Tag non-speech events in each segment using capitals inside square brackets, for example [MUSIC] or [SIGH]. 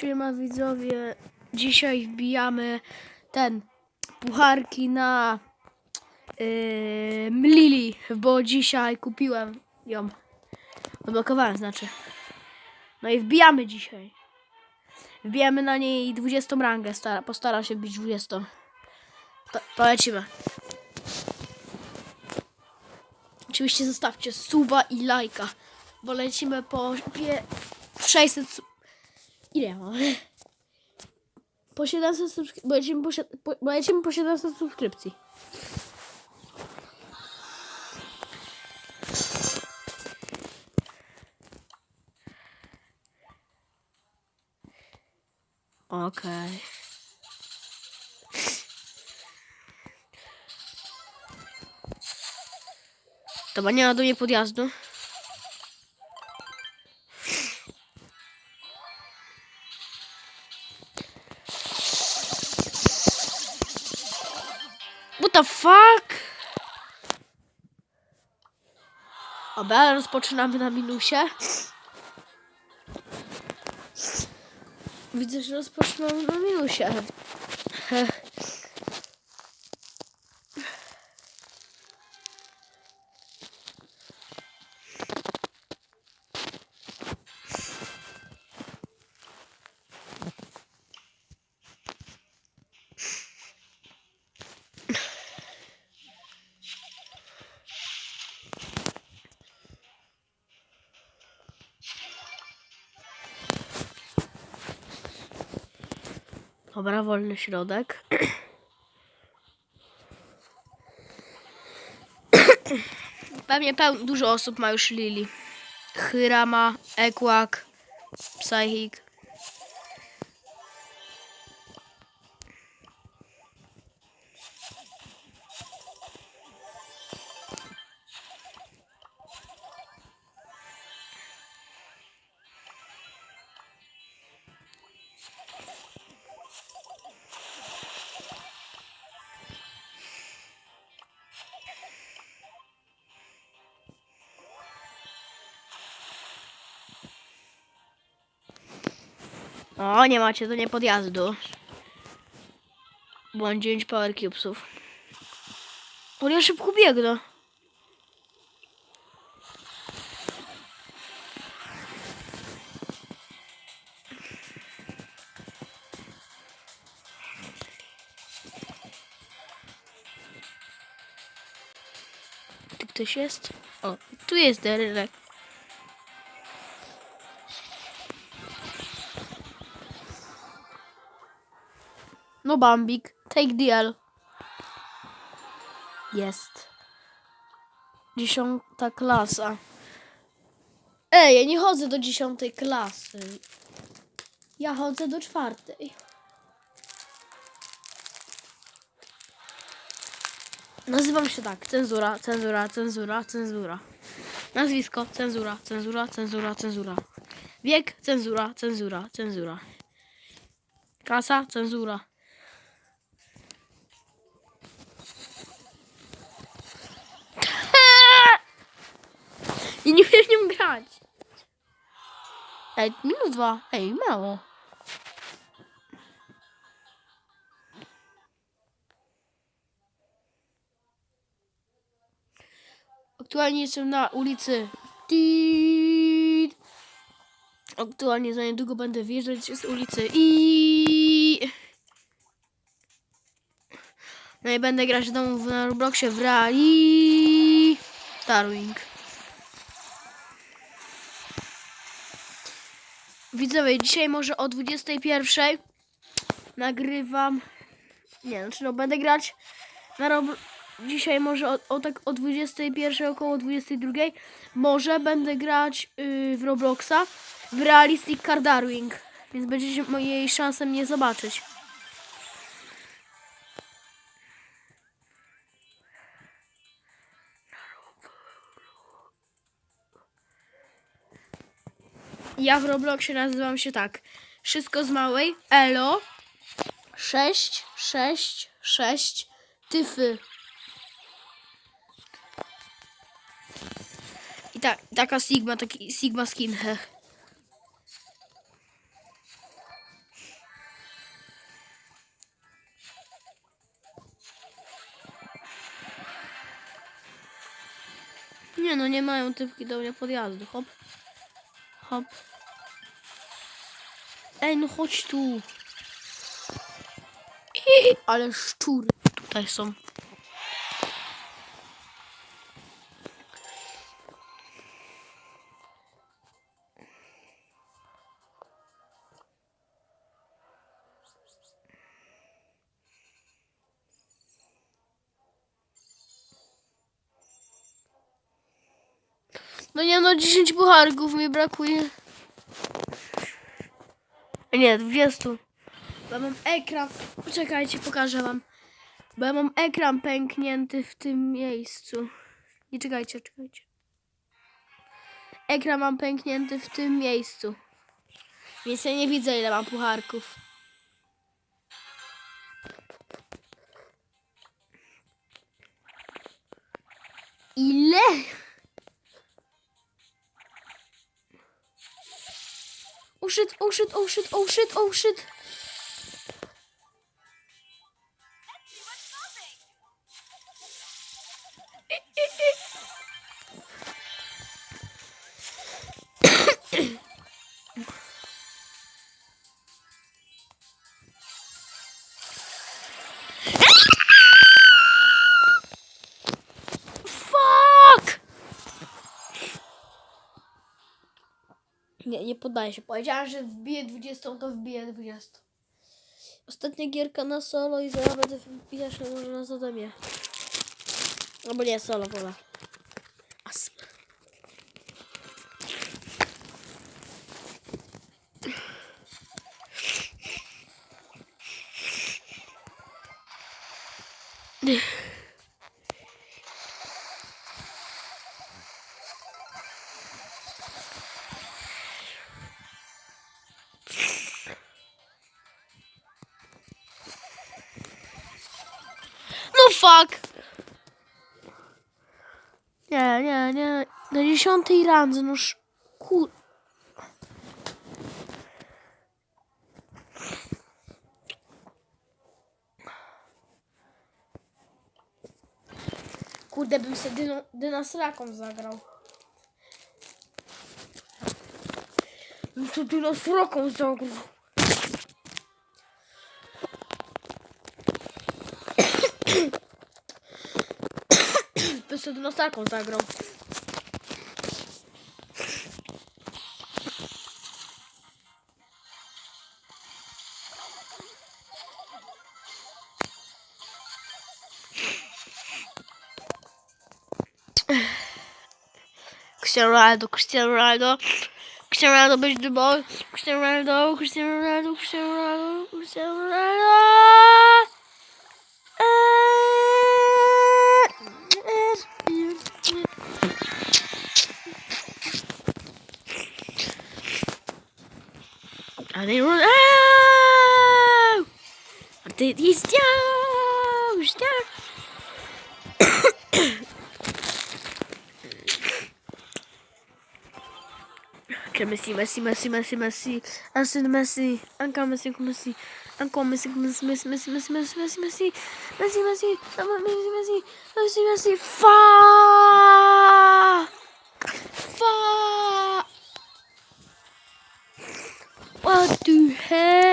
Siema widzowie, dzisiaj wbijamy ten pucharki na yy, Lili, bo dzisiaj kupiłem ją. Odblokowałem znaczy. No i wbijamy dzisiaj. Wbijamy na niej 20 rangę, stara, postaram się być 20. To, to lecimy. Oczywiście zostawcie suba i lajka, bo lecimy po pie- 600 su- Ile ja mam? Po 700 subskrypcji. Bo bo lecimy po 700 subskrypcji. Okej. Dobra, nie ładuję podjazdu. The fuck? Dobra, rozpoczynamy na minusie. Widzę, że rozpoczynamy na minusie. Dobra, wolny środek. Pewnie peł- dużo osób ma już Lili. Hyrama, Ekłak, Psychic. O, nie macie to nie podjazdu. Błąd 9 power cubesów. O, ja szybko biegnę. Tu ktoś jest? O, tu jest Derek. No Bambik, take the L. Jest. Dziesiąta klasa. Ej, ja nie chodzę do dziesiątej klasy. Ja chodzę do czwartej. Nazywam się tak. Cenzura, cenzura, cenzura, cenzura. Nazwisko, cenzura, cenzura, cenzura, cenzura. Wiek, cenzura, cenzura, cenzura. Klasa, cenzura. I nie wiem nią grać. Ej, minus dwa. Ej, mało. Aktualnie jestem na ulicy. Aktualnie za niedługo będę wjeżdżać z ulicy i. No i będę grać w domu na Robloxie w Rally Starwing. Widzowie, dzisiaj może o 21 nagrywam. Nie, znaczy no będę grać na Rob... Dzisiaj może o, o tak o 21 około 22 może będę grać yy, w Robloxa w Realistic Car Darwing. Więc będziecie mojej szansę mnie zobaczyć. Ja w Robloxie nazywam się tak. Wszystko z małej. Elo. 6, 6, 6. Tyfy. I ta, taka Sigma, taki Sigma skin. Heh. Nie no, nie mają typki do mnie podjazdu, hop. Hop. Ej, no chodź tu. Ale szczury tutaj są. No nie no, 10 pucharków mi brakuje. Nie, 20. Bo ja mam ekran. Poczekajcie, pokażę wam. Bo ja mam ekran pęknięty w tym miejscu. Nie czekajcie, czekajcie. Ekran mam pęknięty w tym miejscu. Więc ja nie widzę ile mam pucharków. Ile? Oh shit, oh shit, oh shit, oh shit, oh shit. Nie, nie poddaję się. Powiedziałam, że wbiję 20, to wbiję 20. Ostatnia gierka na solo i zaraz będę wbijać na może na zadanie. Albo nie, solo pola. No fuck! Nie, nie, nie. Na dziesiątej randze, noż kur... Kurde, bym sobie dyno, dynasraką zagrał. Bym sobie dynasraką zagrał. Bym sobie dynasraką zagrał. Cristiano Ronaldo, Cristiano Ronaldo, Cristiano Ronaldo bezit de bal. Cristiano Ronaldo, Cristiano Ronaldo, Cristiano Ronaldo, Cristiano Ronaldo. Eh, eh. Oh! These Ok, Messi, Messi, Messi, Messi, Messi. Arsène Messi. Encore Messi, Messi. Encore Messi, Messi, Messi, Messi, Messi, Messi, Messi, Messi. Messi, Messi. Messi, Messi, Messi. Messi, Messi. Fuck! Fuck! What the heck?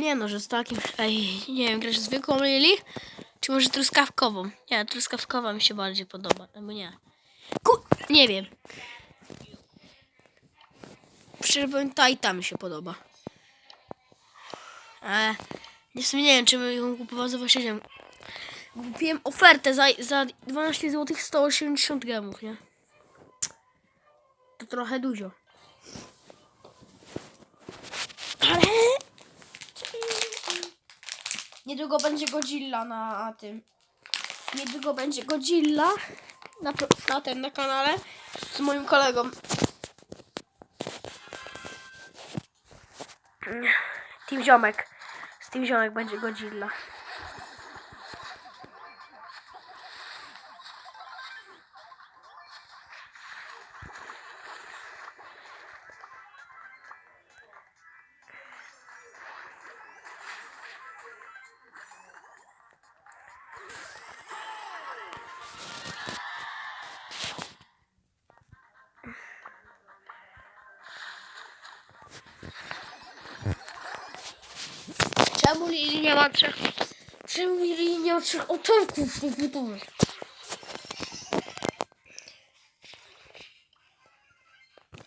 Nie no, że z takim... Ej, nie wiem, grasz zwykłą Lili? Czy może truskawkową? Nie, truskawkowa mi się bardziej podoba, albo nie. Ku... Nie wiem. Powiem, ta i mi się podoba. Ale nie, w sumie nie wiem, czy bym ją kupował za 27. Kupiłem ofertę za, za 12 zł 180 gramów, nie? To trochę dużo. Ale... Niedługo będzie Godzilla na tym. Niedługo będzie Godzilla na, na tym na kanale. z moim kolegą. Team Ziomek. Z Team Ziomek będzie Godzilla. Trzech... Czemu Lili nie ma trzech oczarków budowy?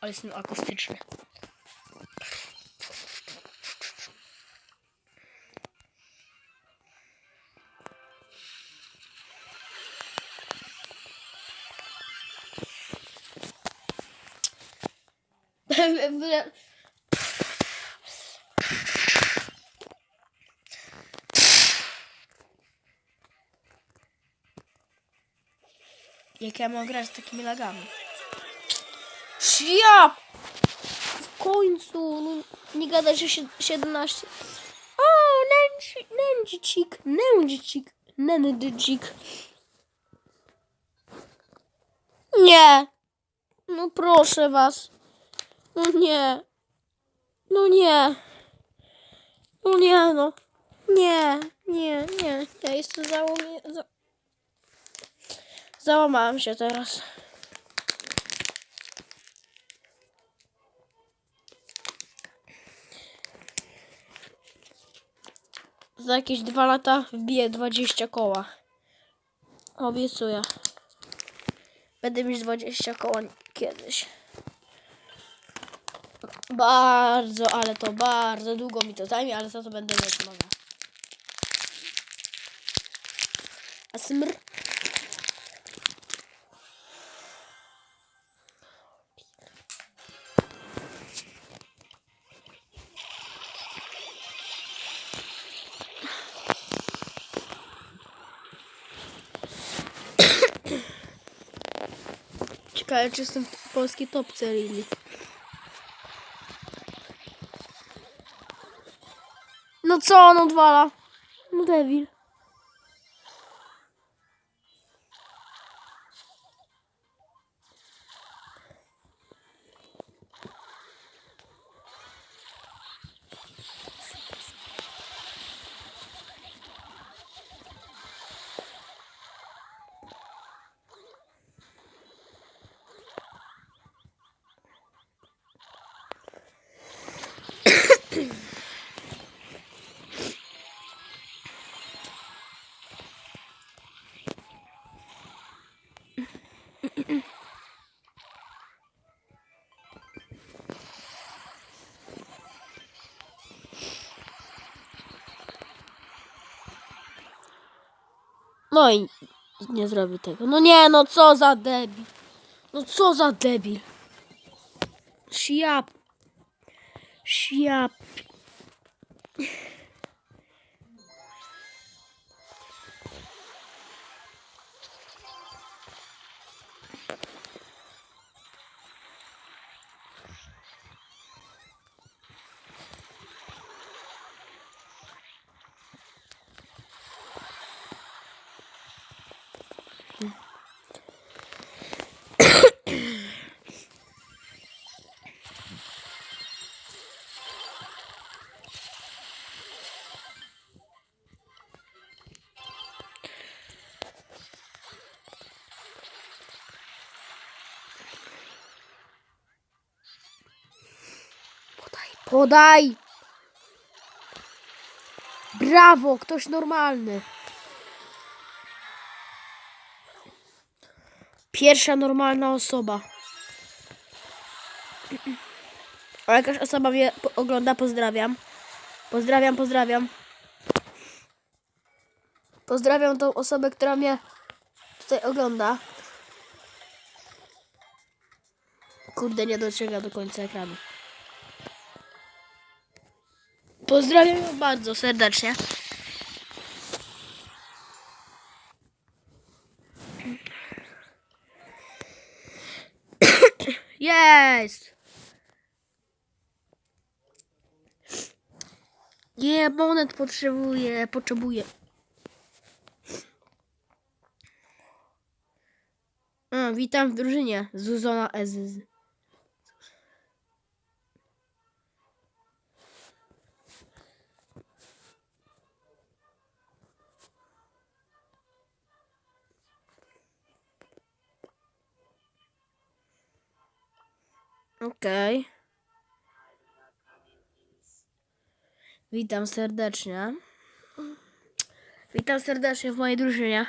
Ale jestem akustyczny. [LAUGHS] Jak ja mam grać z takimi lagami? Ja! W końcu! No, nie gadaj, że sie- 17. O, nędzi, nędzicik, nędzicik, nędzicik. Nie! No proszę was. No nie. No nie. No nie, no. Nie, nie, nie. Ja jestem załamie... Za... Załamałem się teraz. Za jakieś dwa lata wbiję 20 koła. Obiecuję. Będę mieć 20 koła kiedyś. Bardzo, ale to bardzo długo mi to zajmie, ale za to będę mieć mogę. A smr? Ciekawe, czy jestem w polskiej topce Lili. No co on odwala? No debil. No i nie zrobi tego. No nie, no co za debil. No co za debil. Siap. Siap. Podaj. Brawo, ktoś normalny. Pierwsza normalna osoba. A jakaś osoba mnie ogląda, pozdrawiam. Pozdrawiam, pozdrawiam. Pozdrawiam tą osobę, która mnie tutaj ogląda. Kurde, nie dociąga do końca ekranu. Pozdrawiam ją bardzo serdecznie. [COUGHS] Jest! Nie, monet potrzebuję, potrzebuję. A, witam w drużynie. Zuzona Ezyz. Okej. Witam serdecznie. Witam serdecznie w mojej drużynie.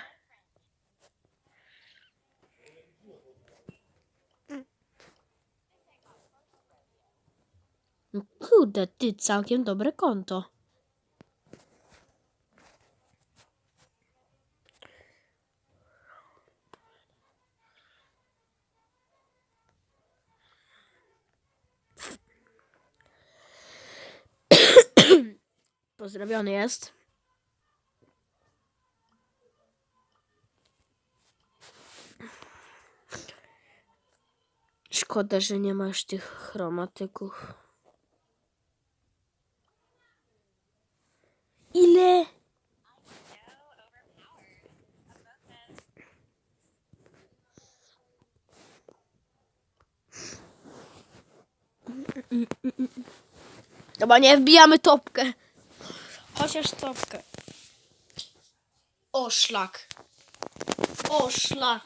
No kurde, ty całkiem dobre konto. Pozdrowiony jest. Szkoda, że nie masz tych chromatyków. Ile? Chyba nie wbijamy topkę. Chociaż topkę. O szlak. O szlak.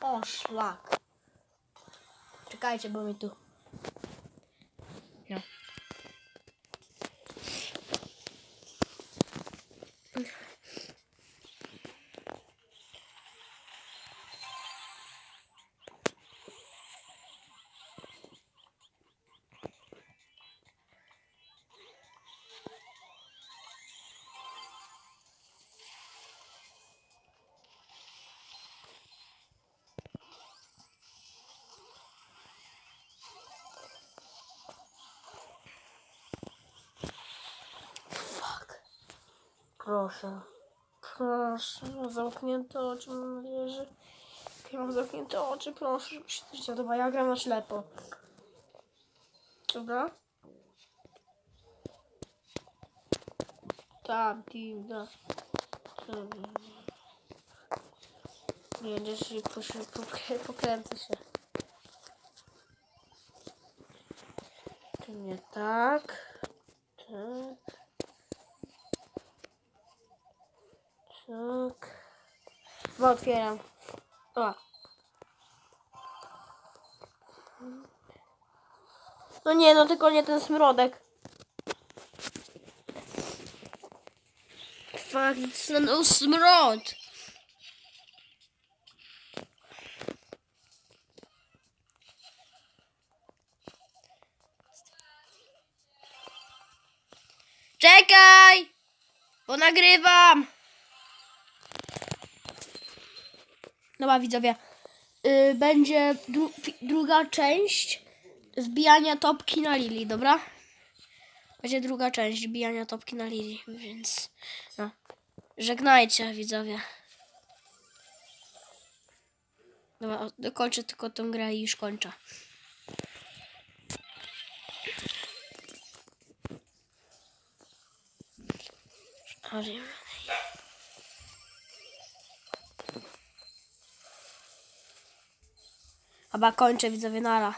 O szlak. Czekajcie, bo mi tu. Proszę. Proszę, zamknięte oczy, mam nadzieję, że... Ja mam zamknięte oczy, proszę, żeby się coś. Dobra, ja gram na ślepo. Dobra? Tam, team, da. Nie, nie, się poszły, pokręcę się. To nie. Tak. Tak. Chyba otwieram. O. No nie, no tylko nie ten smrodek. Fuck, it's no smrod. Czekaj! Bo nagrywam! Dobra, widzowie. Y, będzie dru druga część wbijania topki na Lili, dobra? Będzie druga część wbijania topki na Lili, więc no. Żegnajcie, widzowie. Dobra, dokończę tylko tę grę i już kończę. Ale... Chyba kończę widzowie nara.